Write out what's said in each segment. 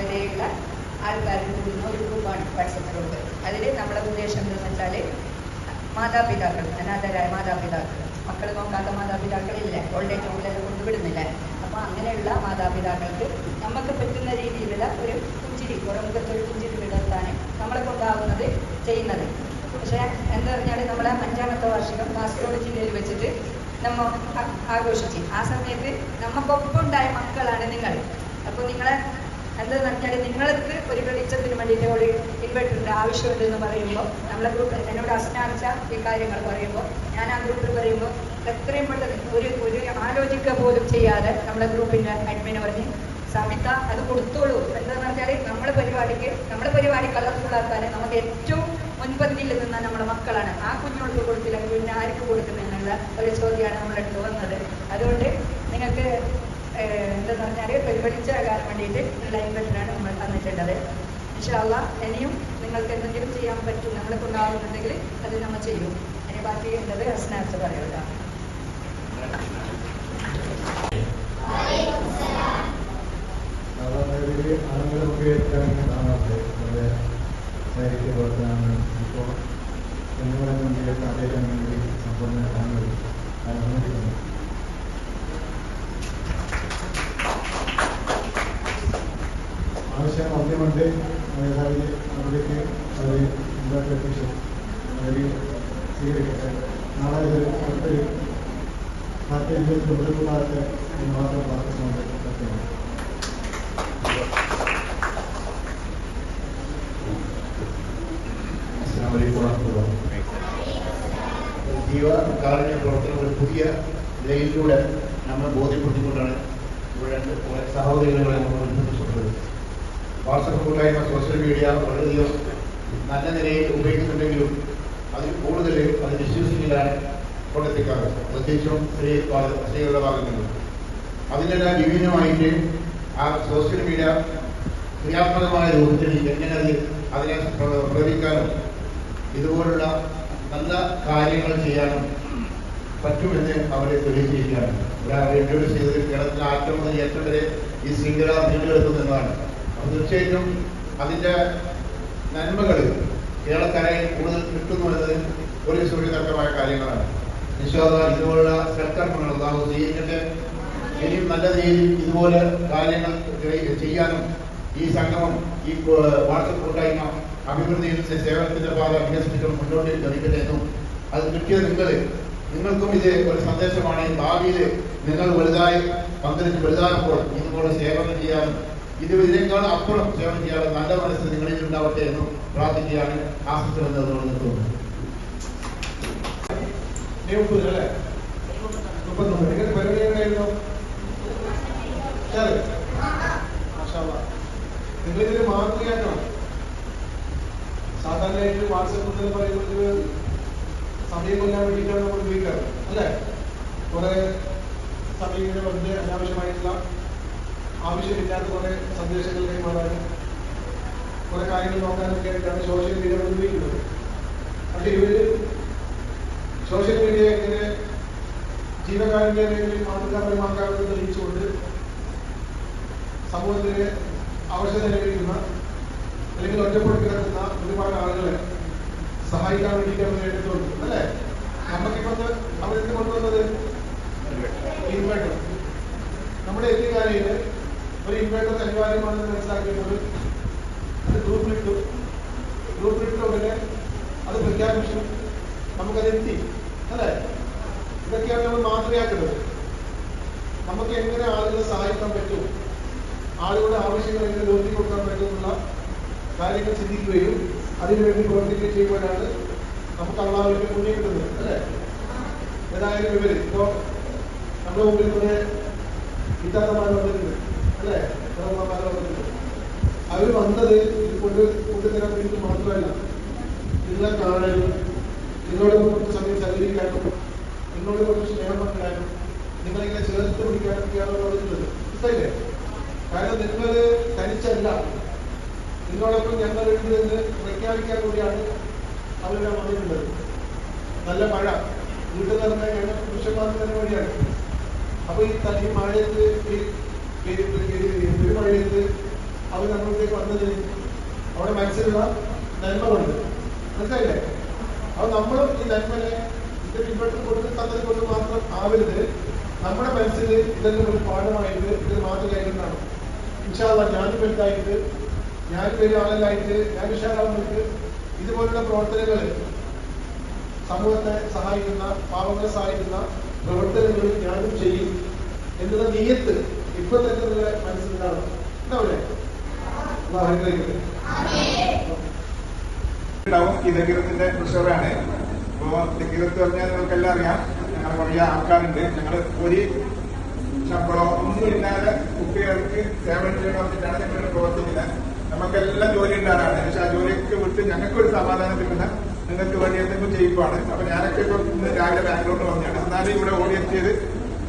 വരെയുള്ള ആൾക്കാരിൽ കൂടുന്ന ഒരു ഗ്രൂപ്പാണ് വാട്സപ്പ് ഗ്രൂപ്പ് അതിൽ നമ്മുടെ ഉദ്ദേശം എന്താണെന്ന് വെച്ചാൽ മാതാപിതാക്കൾ അനാഥരായ മാതാപിതാക്കൾ മക്കൾ നോക്കാത്ത മാതാപിതാക്കളില്ല ഓൾഡേജ് ഹോമിലൊക്കെ കൊണ്ടുവിടുന്നില്ല. അപ്പോൾ അങ്ങനെയുള്ള മാതാപിതാക്കൾക്ക് നമുക്ക് പറ്റുന്ന രീതിയിലുള്ള ഒരു പുഞ്ചിരി പുറമുഖത്തൊരു പുഞ്ചിരി വിടർത്താൻ നമ്മളെ കൊണ്ടാവുന്നത് ചെയ്യുന്നത്. പക്ഷേ എന്താ പറഞ്ഞാൽ നമ്മളെ അഞ്ചാമത്തെ വാർഷികം കാസർഗോഡ് ജില്ലയിൽ വെച്ചിട്ട് നമ്മ ആഘോഷിച്ച്. ആ സമയത്ത് നമുക്കൊപ്പം ഉണ്ടായ മക്കളാണ് നിങ്ങൾ അപ്പോൾ നിങ്ങളെ എന്താന്ന് വെച്ചാൽ നിങ്ങൾക്ക് ഒരു വെളിച്ചത്തിന് വേണ്ടിയിട്ട് ഒരു ഇൻവെർട്ടറിന്റെ ആവശ്യമുണ്ട് എന്ന് പറയുമ്പോൾ നമ്മളെ ഗ്രൂപ്പ് എന്നോട് അസ്നാർച്ച ഈ കാര്യങ്ങൾ പറയുമ്പോൾ ഞാൻ ആ ഗ്രൂപ്പിൽ പറയുമ്പോൾ എത്രയും പെട്ടെന്ന് ഒരു ഒരു ആലോചിക്കുക പോലും ചെയ്യാതെ നമ്മുടെ ഗ്രൂപ്പിന്റെ അഡ്മിനെ പറഞ്ഞ് സമിത അത് കൊടുത്തോളൂ. എന്താന്ന് പറഞ്ഞാൽ നമ്മുടെ പരിപാടിക്ക് നമ്മുടെ പരിപാടി കളർഫുൾ ആക്കാൻ നമുക്ക് ഏറ്റവും മുൻപന്തിയിൽ നിന്ന നമ്മുടെ മക്കളാണ്. ആ കുഞ്ഞുങ്ങൾക്ക് കൊടുത്തില്ലെങ്കിൽ പിന്നെ ആർക്ക് കൊടുക്കുന്നതിനുള്ള ഒരു ചോദ്യമാണ് നമ്മളെടുത്ത് വന്നത്. അതുകൊണ്ട് നിങ്ങൾക്ക് പറഞ്ഞാൽ പറഞ്ഞാൽ പരിപാടിച്ചാകാൻ വേണ്ടിയിട്ട് ഉള്ള ഇൻവെർട്ടറാണ് നമ്മൾ തന്നിട്ടുള്ളത്. ഇൻഷാല്ല ഇനിയും നിങ്ങൾക്ക് എന്തെങ്കിലും ചെയ്യാൻ പറ്റും നമ്മളെ കൊണ്ടാവുന്നുണ്ടെങ്കിൽ അത് നമ്മൾ ചെയ്യും. ഇനി ബാക്കി ഉള്ളത് ചാരിറ്റി പ്രവർത്തനമാണ്. ഇപ്പോൾ മുന്നിൽ കാണിക്കാൻ വേണ്ടി സമ്പൂർണ കാണുന്നത്. അനുഭവിക്കുന്നു ആവശ്യം മദ്യമുണ്ട് അതായത് അവിടേക്ക് അവർ ഇന്നത്തെ വിഷയം അവർ സ്വീകരിക്കട്ടെ നാളെ ഇത് അടുത്തൊരു പാർട്ടി ജീവിതത്തിൽ മുതൽക്കൂടാതെ എന്ന് മാത്രം പ്രാർത്ഥിച്ചുകൊണ്ട് സത്യമാണ് ജീവകാരുണ്യ പ്രവർത്തനം ഒരു പുതിയ ലൈനിലൂടെ നമ്മൾ ബോധ്യപ്പെടുത്തിക്കൊണ്ടാണ് ഇവിടെ സഹോദരികളെ നമ്മൾ ബന്ധപ്പെട്ടിട്ടുള്ളത് വാട്സപ്പ് കൂട്ടായ്മ സോഷ്യൽ മീഡിയ വളരെയധികം നല്ല നിലയിൽ ഉപയോഗിക്കുന്നുണ്ടെങ്കിലും അതിൽ കൂടുതൽ അത് വിശ്വസിക്കലാണ് കൊണ്ടെത്തിക്കാറ് പ്രത്യേകിച്ചും സ്ത്രീ സ്ത്രീകളുടെ ഭാഗങ്ങളിൽ അതിനെല്ലാം വിഭിന്നമായിട്ട് ആ സോഷ്യൽ മീഡിയ ക്രിയാത്മകമായ രൂപത്തിൽ എങ്ങനെ അത് അതിനെ പ്രകടിക്കാനും ഇതുപോലുള്ള നല്ല കാര്യങ്ങൾ ചെയ്യാനും പറ്റുമെന്ന് അവരെ തെളിയിച്ചിരിക്കുകയാണ്. ഒരാൾ എന്നോട് ചെയ്തത് കേരളത്തിലെ ആറ്റം മുതൽ ഏറ്റവും വരെ ഈ ശൃംഖല നീണ്ടെടുക്കുന്നതാണ് അപ്പോൾ തീർച്ചയായിട്ടും അതിന്റെ നന്മകൾ കേരളക്കരയിൽ കൂടുതൽ കിട്ടുന്നു എന്നത് ഒരു സൂര്യതർക്കമായ കാര്യങ്ങളാണ്. നിശ്വാസ ഇതുപോലുള്ള സൽക്കർമ്മങ്ങൾ അതാവ് സ്വീകരിക്കട്ടെ. ഇനിയും നല്ല രീതിയിൽ ഇതുപോലെ കാര്യങ്ങൾ ചെയ്യാനും ഈ സംഗമം ഈ വാട്സപ്പ് കൂട്ടായ്മ അഭിവൃദ്ധിയിൽ സേവനത്തിന്റെ പാത വികസിപ്പിക്കാൻ മുന്നോട്ട് ഗമിക്കട്ടെ എന്നും അത് കിട്ടിയ നിങ്ങൾ നിങ്ങൾക്കും ഇത് ഒരു സന്ദേശമാണ് ഭാവിയിൽ നിങ്ങൾ വലുതായി പന്തലിച്ച് വലുതാകുമ്പോൾ ഇതുപോലെ സേവനം ചെയ്യാനും ഇത് ഇതിനേക്കാൾ അപ്പുറം സേവനം ചെയ്യാനുള്ള നല്ല മനസ്സ് നിങ്ങളിൽ ഉണ്ടാവട്ടെ എന്നും പ്രാർത്ഥിക്കുകയാണ് ആശിച്ചുവെന്ന് നിർത്തുന്നു മുപ്പത് അല്ലേ? മുപ്പത്തൊമ്പത്. നിങ്ങൾ പരിപാടി എങ്ങനെയായിരുന്നു ഉഷാറ്? മാഷാ അല്ലാ. നിങ്ങളിതിന് മാതൃകയാണോ സാധാരണയായിട്ട് വാട്സപ്പ് എന്ന് പറയുന്നത് സമയം കൊല്ലാൻ വേണ്ടിയിട്ടാണ് നമ്മൾ ഉപയോഗിക്കാറ്. അല്ലേ? കുറെ സമയം ഇങ്ങനെ വെറുതെ അനാവശ്യമായിട്ടുള്ള ആവശ്യമില്ലാത്ത കുറെ സന്ദേശങ്ങൾ കൈമാറാനും കുറെ കാര്യങ്ങൾ നോക്കാനൊക്കെ ആയിട്ടാണ് സോഷ്യൽ മീഡിയ ഉപയോഗിക്കുന്നത്. പക്ഷെ ഇവർ സോഷ്യൽ മീഡിയ എങ്ങനെ ജീവകാരുണ്യ മാതൃകാപരമാക്കാമെന്ന് തെളിയിച്ചുകൊണ്ട് സമൂഹത്തിന് അവശത അനുഭവിക്കുന്ന അല്ലെങ്കിൽ ഒറ്റപ്പെട്ട് കിടക്കുന്ന ഒരുപാട് ആളുകളെ സഹായിക്കാൻ വേണ്ടിയിട്ട് അവർ എടുത്തുകൊണ്ട് അല്ലേ? നമുക്കിപ്പോ അവരെന്ത് കൊണ്ടുവന്നത് നമ്മുടെ എത്തിക്കാരയിൽ ഒരു ഇൻവേർട്ടർ അനിവാര്യമാണെന്ന് മനസ്സിലാക്കിയപ്പോൾ അത് ഗ്രൂപ്പിലിട്ടു. ഗ്രൂപ്പിലിട്ട ഉടനെ അത് പ്രഖ്യാപിച്ചു. നമുക്കത് എത്തി. അല്ലേ? ഇതൊക്കെയാണ് നമ്മൾ മാതൃകയാക്കുന്നത് നമുക്ക് എങ്ങനെ ആളുകളെ സഹായിക്കാൻ പറ്റും? ആളുകളുടെ ആവശ്യങ്ങൾ എങ്ങനെ നിർത്തി കൊടുക്കാൻ പറ്റും എന്നുള്ള കാര്യങ്ങൾ ചിന്തിക്കുകയും അതിനുവേണ്ടി പ്രവർത്തിക്കുകയും ചെയ്യുമ്പോഴാണ് നമുക്ക് അള്ളാഹുവിന്റെ പുണ്യം കിട്ടുന്നത്. അല്ലേ? ഏതായാലും ഇവർ ഇപ്പോ നമ്മുടെ മുമ്പിൽ കുറെ ഇത്താത്തമാർ വന്നിട്ടുണ്ട് അല്ലേ? അവർ വന്നത് കൊണ്ട് കൊണ്ടുതരാൻ വേണ്ടി മാത്രമല്ല. നിങ്ങളെ കാണാനും നിങ്ങളോട് കുറച്ച് സമയം സഹകരിക്കാനും നിങ്ങളോട് കുറച്ച് സ്നേഹം പങ്കിടാനും നിങ്ങളിങ്ങനെ ചേർത്ത് പിടിക്കാനൊക്കെയാണ് പറഞ്ഞിട്ടുള്ളത് മനസ്സിലായില്ലേ? കാരണം നിങ്ങൾ തനിച്ചല്ല. നിങ്ങളോടൊപ്പം ഞങ്ങൾ എന്ന് പ്രഖ്യാപിക്കാൻ കൂടിയാണ് അവരുടെ വന്നിട്ടുള്ളത് നല്ല മഴ. വീട്ടിൽ നടന്ന ഞങ്ങൾ പുരുഷന്മാർക്ക് തന്നെ വഴിയാണ് അപ്പൊ ഈ തനി മഴയത്ത് ഈ ഈ പെരുമഴയത്ത് അവർ നമ്മളിലേക്ക് വന്നത് അവിടെ മനസ്സിലുള്ള നന്മ കൊണ്ട് മനസ്സിലായില്ലേ അപ്പൊ നമ്മളും ഈ നന്മനെ ഇത് പിൻപറ്റി കൊടുത്ത് തന്നത് കൊണ്ട് മാത്രം ആവരുത് നമ്മുടെ മനസ്സിൽ ഇതെല്ലാം ഒരു പാഠമായിട്ട് ഇത് മാതൃകയായിട്ടാണ് ഇൻഷാല്ല ഞാനും വലുതായിട്ട് ഞാൻ വലിയ ആളല്ലായിട്ട് ഞാൻ ഉഷാറാവുന്നത് ഇതുപോലുള്ള പ്രവർത്തനങ്ങൾ സമൂഹത്തെ സഹായിക്കുന്ന പാവങ്ങളെ സഹായിക്കുന്ന പ്രവർത്തനങ്ങൾ ഞാനും ചെയ്യും. എന്നുള്ള നീയത്ത് ഇപ്പൊ തന്നെ നിങ്ങളെ അനുഗ്രഹിക്കട്ടെ. ഉണ്ടാവും. ഈ ദഗീറത്തിന്റെ പ്രഷറാണ് അപ്പോ ദഗീറത്ത് പറഞ്ഞാൽ നിങ്ങൾക്കെല്ലാം അറിയാം. ഞങ്ങൾ കുറേ ആൾക്കാരുണ്ട്. ഞങ്ങൾ ഒരു ശമ്പളം ഒന്നും ഇല്ലാതെ കുട്ടികൾക്ക് സേവനം ചെയ്യണം എന്നിട്ടാണ് ഞങ്ങൾ പ്രവർത്തിക്കുന്നത്. നമുക്കെല്ലാം ജോലി ഉണ്ടാകാനാണ്. പക്ഷെ ആ ജോലിക്ക് വിട്ട് ഞങ്ങൾക്ക് ഒരു സമാധാനം കിട്ടുന്ന നിങ്ങൾക്ക് വേണ്ടി എന്തെങ്കിലും ചെയ്യുവാണ്. അപ്പൊ ഞാനൊക്കെ ഇപ്പൊ ഇന്ന് രാവിലെ ബാംഗ്ലൂരിൽ വന്നതാണ്. എന്നാലും ഇവിടെ ഓടിയെത്തിയത്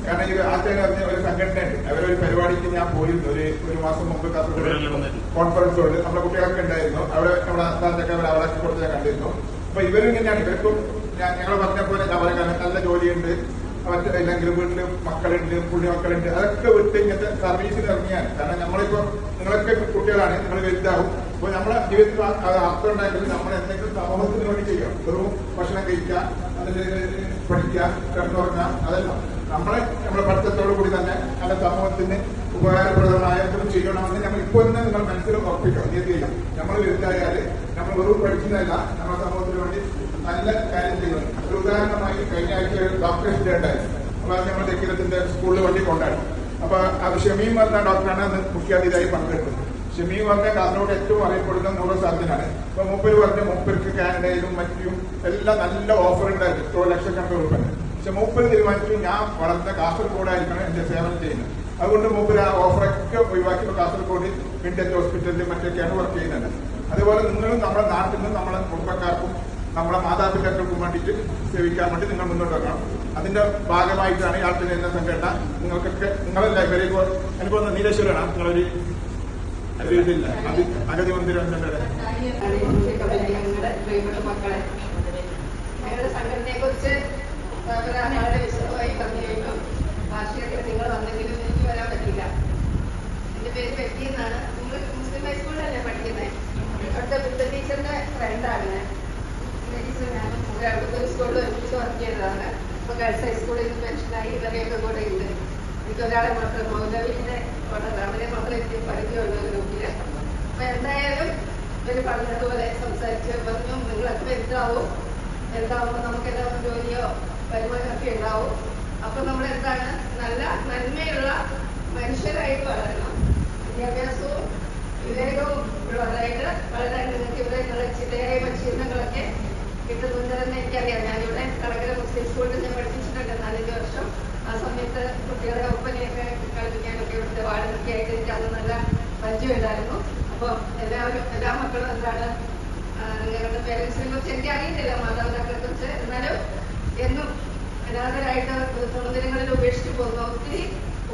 കാരണം ഇത് പറഞ്ഞ ഒരു സംഘടനയുണ്ട് അവരൊരു പരിപാടിക്ക് ഞാൻ പോയിരുന്നു. ഒരു ഒരു മാസം മുമ്പ് കാസർഗോഡ് കോൺഫറൻസ് ഉണ്ട് നമ്മുടെ കുട്ടികളൊക്കെ ഉണ്ടായിരുന്നു. അവിടെ നമ്മുടെ അസ്ഥാനത്തൊക്കെ അവർ അവിടെ കൊടുത്ത് ഞാൻ കണ്ടിരുന്നു. അപ്പൊ ഇവരും ഇങ്ങനെയാണ്. ഇവർക്കും ഞാൻ ഞങ്ങൾ പറഞ്ഞ പോലെ അവരെ നല്ല ജോലിയുണ്ട്. മറ്റേ അല്ലെങ്കിൽ വീട്ടിൽ മക്കളുണ്ട് പുള്ളി മക്കളുണ്ട്. അതൊക്കെ വിട്ട് ഇങ്ങനത്തെ സർവീസിൽ ഇറങ്ങിയാൽ കാരണം നമ്മളിപ്പോ നിങ്ങളൊക്കെ കുട്ടികളാണ്. നിങ്ങൾ വലുതാവും. അപ്പൊ നമ്മളെ ജീവിതത്തിൽ അർത്ഥം ഉണ്ടെങ്കിൽ നമ്മൾ എന്തെങ്കിലും സമൂഹത്തിന് വേണ്ടി ചെയ്യാം. വെറും ഭക്ഷണം കഴിക്കുക അതിൽ പഠിക്കുക കിടന്നുറങ്ങുക അതല്ല. നമ്മളെ നമ്മുടെ പഠിത്തത്തോടു കൂടി തന്നെ നല്ല സമൂഹത്തിന് ഉപകാരപ്രദമായ എന്തും ചെയ്യണമെന്ന് നമ്മൾ ഇപ്പോൾ തന്നെ നിങ്ങൾ മനസ്സിൽ ഉറപ്പിക്കണം. ചെയ്യാം നമ്മൾ വലുതായാൽ നമ്മൾ വെറും പഠിക്കുന്നതല്ല നമ്മുടെ സമൂഹത്തിന് വേണ്ടി നല്ല കാര്യം ചെയ്യുന്നത്. ഒരു ഉദാഹരണമായി കഴിഞ്ഞ ആഴ്ച ഡോക്ടേഴ്സ് ഡേ ഉണ്ടായിരുന്നു അപ്പൊ അത് നമ്മൾ തെക്കിലത്തിന്റെ സ്കൂളിൽ വണ്ടി കൊണ്ടാണ്. അപ്പൊ അത് ഷമീം പറഞ്ഞ ഡോക്ടറാണ് അന്ന് മുഖ്യാതിഥിയായി പങ്കെടുത്തത്. ഷമീം പറഞ്ഞ കാസർഗോഡ് ഏറ്റവും അറിയപ്പെടുന്ന നൂറ് സാധ്യതയാണ് അപ്പൊ മൂപ്പര് പറഞ്ഞ മൂപ്പർക്ക് കാനഡയിലും മറ്റും എല്ലാം നല്ല ഓഫർ ഉണ്ടായിരുന്നു. എത്രയോ ലക്ഷക്കണക്കിന് രൂപ പക്ഷെ മൂപ്പര് തീരുമാനിച്ചു ഞാൻ വളർന്ന കാസർഗോഡായിരിക്കണം എന്റെ സേവനം ചെയ്യുന്നത്. അതുകൊണ്ട് മൂപ്പര് ആ ഓഫറൊക്കെ ഒഴിവാക്കി കാസർഗോഡ് മിൻഡറ്റ് ഹോസ്പിറ്റലിൽ മറ്റൊക്കെയാണ് വർക്ക് ചെയ്യുന്നത്. അതുപോലെ നിങ്ങളും നമ്മുടെ നാട്ടിൽ നിന്ന് നമ്മളെ കുടുംബക്കാർക്കും നമ്മളെ മാതാപിതാക്കൾക്കും വേണ്ടിയിട്ട് സേവിക്കാൻ വേണ്ടി നിങ്ങൾ മുന്നോട്ട് വെക്കണം അതിന്റെ ഭാഗമായിട്ടാണ് ഈ ആൾട്ടിന് എന്ന സംഘടന. നിങ്ങൾക്കൊക്കെ നിങ്ങളെ ലൈബ്രറി എനിക്ക് ഒന്ന് നീലേശ്വരാണ്. നിങ്ങളൊരു ഒരു അഗതി മന്ദിരം ഞങ്ങളുടെ ഞങ്ങളുടെ സംഘടനയെ കുറിച്ച് വളരെ വിശദമായി പറഞ്ഞു ഭാഷയൊക്കെ നിങ്ങൾ വന്നെങ്കിലും എനിക്ക് വരാൻ പറ്റില്ല എന്റെ പേര് വെറ്റി എന്നാണ്. നിങ്ങൾ മുസ്ലിം ഹൈസ്കൂളിലല്ലേ പഠിക്കുന്നത് അവിടുത്തെ ബുദ്ധ ടീച്ചറിന്റെ ഫ്രണ്ടാണ് ഞാൻ. ടീച്ചർ കൂടെ അവിടുത്തെ ഒരു സ്കൂളിൽ ഒരുമിച്ച് വർക്ക് ചെയ്തതാണ്. ഇപ്പൊ ഗേൾസ് ഹൈസ്കൂളിൽ നിന്ന് പെൻഷനായി ഇവരെയൊക്കെ കൂടെ ഉണ്ട്. എനിക്ക് ഒരാളെ മാത്രം മൗലവിന്റെ വളരെ അവരെ മാത്രമേ എനിക്ക് പരിചയമുള്ള ഒരു ഗ്രൂപ്പിൽ അപ്പൊ എന്തായാലും ഇവർ പറഞ്ഞതുപോലെ സംസാരിച്ച് പറഞ്ഞു നിങ്ങളൊക്കെ എന്താവും വലുതാവുമ്പോൾ നമുക്ക് എല്ലാവർക്കും ജോലിയോ വരുമാനമൊക്കെ ഉണ്ടാവും. അപ്പൊ നമ്മൾ എന്താണ് നല്ല നന്മയുള്ള മനുഷ്യരായിട്ട് വളരണം. വിദ്യാഭ്യാസവും വിവേകവും ഉള്ളവരായിട്ട് വളരാൻ നിങ്ങൾക്ക് ഇവിടെ നിങ്ങളുടെ ചിട്ടയായ പരിശീലനങ്ങളൊക്കെ കിട്ടുന്നുണ്ടെന്ന് എനിക്കറിയാം. ഞാനിവിടെ കടകര മുസ്ലിം സ്കൂളിൽ ഞാൻ പഠിപ്പിച്ചിട്ടുണ്ട്. നാലഞ്ച് വർഷം. ആ സമയത്ത് കുട്ടികളെ ഒപ്പനയൊക്കെ കളിപ്പിക്കാനൊക്കെ ഇവിടുത്തെ വാടകയൊക്കെ ആയിട്ട് എനിക്ക് അന്ന് നല്ല പരിചയമുണ്ടായിരുന്നു. അപ്പോൾ എല്ലാവരും എല്ലാ മക്കളും എന്താണ്? നിങ്ങളുടെ പേരൻസിനെ കുറിച്ച് എനിക്ക് അറിയില്ല മാതാപിതാക്കളെ കുറിച്ച്. എന്നാലും എന്നും അനാഥരായിട്ട് സൗന്ദര്യങ്ങളിൽ ഉപേക്ഷിച്ച് പോകുന്ന ഒത്തിരി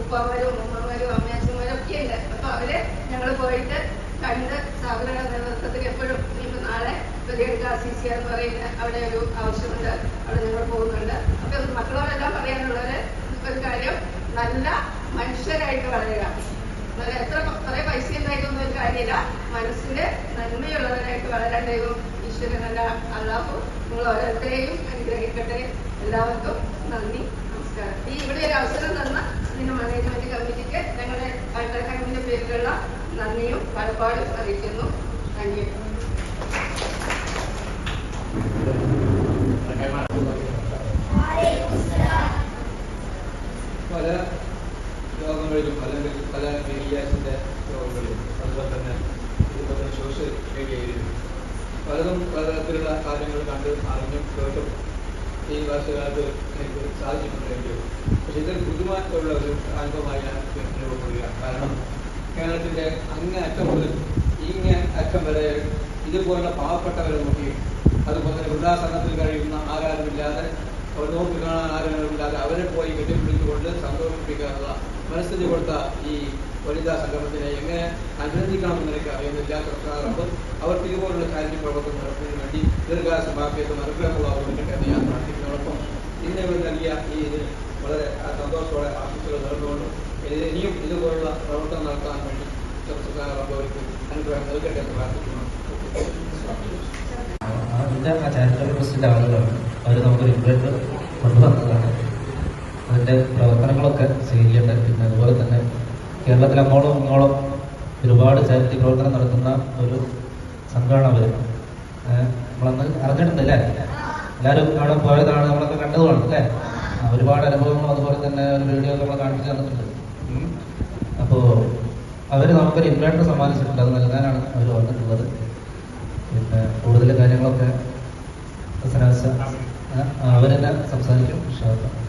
ഉപ്പാമാരും ഉമ്മമാരും അമ്മയച്ഛന്മാരും ഒക്കെ ഉണ്ട്. അപ്പൊ അവരെ ഞങ്ങൾ പോയിട്ട് കണ്ട് സ്ഥാപനങ്ങളുടെ നേതൃത്വത്തിൽ എപ്പോഴും ഇനിയിപ്പോ നാളെ വലിയ സി സി എന്ന് പറയുന്ന അവിടെ ഒരു ആവശ്യമുണ്ട്. അവിടെ ഞങ്ങൾ പോകുന്നുണ്ട്. അപ്പൊ മക്കളോടെല്ലാം പറയാനുള്ളത് ഒരു കാര്യം നല്ല മനുഷ്യരായിട്ട് വളരുക. എത്ര കുറെ പൈസ ഉണ്ടായിട്ടൊന്നും ഒരു കാര്യമില്ല. മനസ്സിന്റെ നന്മയുള്ളവരായിട്ട് വളരാൻ ദൈവം ഈശ്വരനല്ല അള്ളാഹു നിങ്ങൾ ഓരോരുത്തരെയും അനുഗ്രഹിക്കട്ടെ. എല്ലാവർക്കും നന്ദി. നമസ്കാരം. ഈ ഇവിടെ ഒരു അവസരം തന്ന ഇതിന്റെ മാനേജ്മെന്റ് കമ്മിറ്റിക്ക് ഞങ്ങളുടെ അക്കാദമിന്റെ പേരിലുള്ള നന്ദിയും കടപ്പാടും അറിയിക്കുന്നു. താങ്ക് പല രോഗങ്ങളിലും അല്ലെങ്കിൽ പല മീഡിയാസിന്റെ രോഗങ്ങളിലും അതുപോലെ തന്നെ ഇതുപോലെ സോഷ്യൽ മീഡിയയിലും പലതും പലതരത്തിലുള്ള കാര്യങ്ങൾ കണ്ട് അറിഞ്ഞും കേട്ടും ഈ വർഷകാലത്ത് എനിക്ക് സാധിച്ചിട്ടുണ്ടെങ്കിലും പക്ഷെ ഇതിൽ പുതുമാറ്റമുള്ള ഒരു അനുഭവമായി ഞാൻ അനുഭവപ്പെടുകയാണ് കാരണം കേരളത്തിന്റെ അങ്ങേ അറ്റം മുതൽ ഇങ്ങേ അറ്റം വരെ ഇതുപോലുള്ള പാവപ്പെട്ടവരെ നോക്കി അതുപോലെ തന്നെ വൃദ്ധാശ്രമത്തിൽ കഴിയുന്ന ആരാരുമില്ലാതെ അവർ നോക്കി കാണാൻ ആരാരുമില്ലാതെ അവരെ പോയി കെട്ടിപ്പിടിച്ചുകൊണ്ട് സന്തോഷിപ്പിക്കാനുള്ള മനസ്ഥിതി കൊടുത്ത ഈ വനിതാ സംഗമത്തിനെ എങ്ങനെ അഭിനന്ദിക്കണമെന്ന് എനിക്ക് അറിയുന്നില്ല സർക്കാരുണ്ട് അവർക്ക് ഇതുപോലുള്ള കാര്യ പ്രവർത്തനം നടത്തുന്നതിന് വേണ്ടി ദീർഘാസ ബാധ്യത അനുഗ്രഹമുള്ളവർക്ക് ഞാൻ പ്രാർത്ഥിക്കുന്നതോടൊപ്പം ഇന്ന് നൽകിയ ഈ ഇതിന് വളരെ സന്തോഷത്തോടെ ആശംസകൾ നേർന്നുകൊണ്ട് ഇനിയും ഇതുപോലുള്ള പ്രവർത്തനം നടത്താൻ വേണ്ടി റബ്ബോയ്ക്ക് അനുഗ്രഹം നൽകട്ടെ എന്ന് പ്രാർത്ഥിക്കുന്നു അതിന്റെ ആ ആളുകളാണ് അവർ നമുക്കൊരു ഇൻവെർട്ടർ കൊണ്ടുവന്നതാണ് അതിന്റെ പ്രവർത്തനങ്ങളൊക്കെ ചെയ്യുന്നുണ്ട് പിന്നെ അതുപോലെ തന്നെ കേരളത്തിൽ അങ്ങോളം ഇങ്ങോളം ഒരുപാട് ചാരിറ്റി പ്രവർത്തനം നടത്തുന്ന ഒരു സംഘമാണ് അവർ നമ്മളന്ന് അറിഞ്ഞിട്ടുണ്ട് അല്ലേ? എല്ലാവരും അവിടെ പോയതാണ് നമ്മളൊക്കെ കണ്ടതുമാണ് അല്ലേ? ഒരുപാട് അനുഭവങ്ങൾ അതുപോലെ തന്നെ ഒരു വീഡിയോ നമ്മൾ കാണിച്ചു തന്നിട്ടുണ്ട്. അപ്പോൾ അവർ നമുക്കൊരു ഇൻവേർട്ടർ സമ്മാനിച്ചിട്ടുണ്ട്. അത് നൽകാനാണ് അവർ വന്നിട്ടുള്ളത്. പിന്നെ കൂടുതൽ കാര്യങ്ങളൊക്കെ അവരെന്നെ സംസാരിക്കും. ഇഷ്ടമാണ്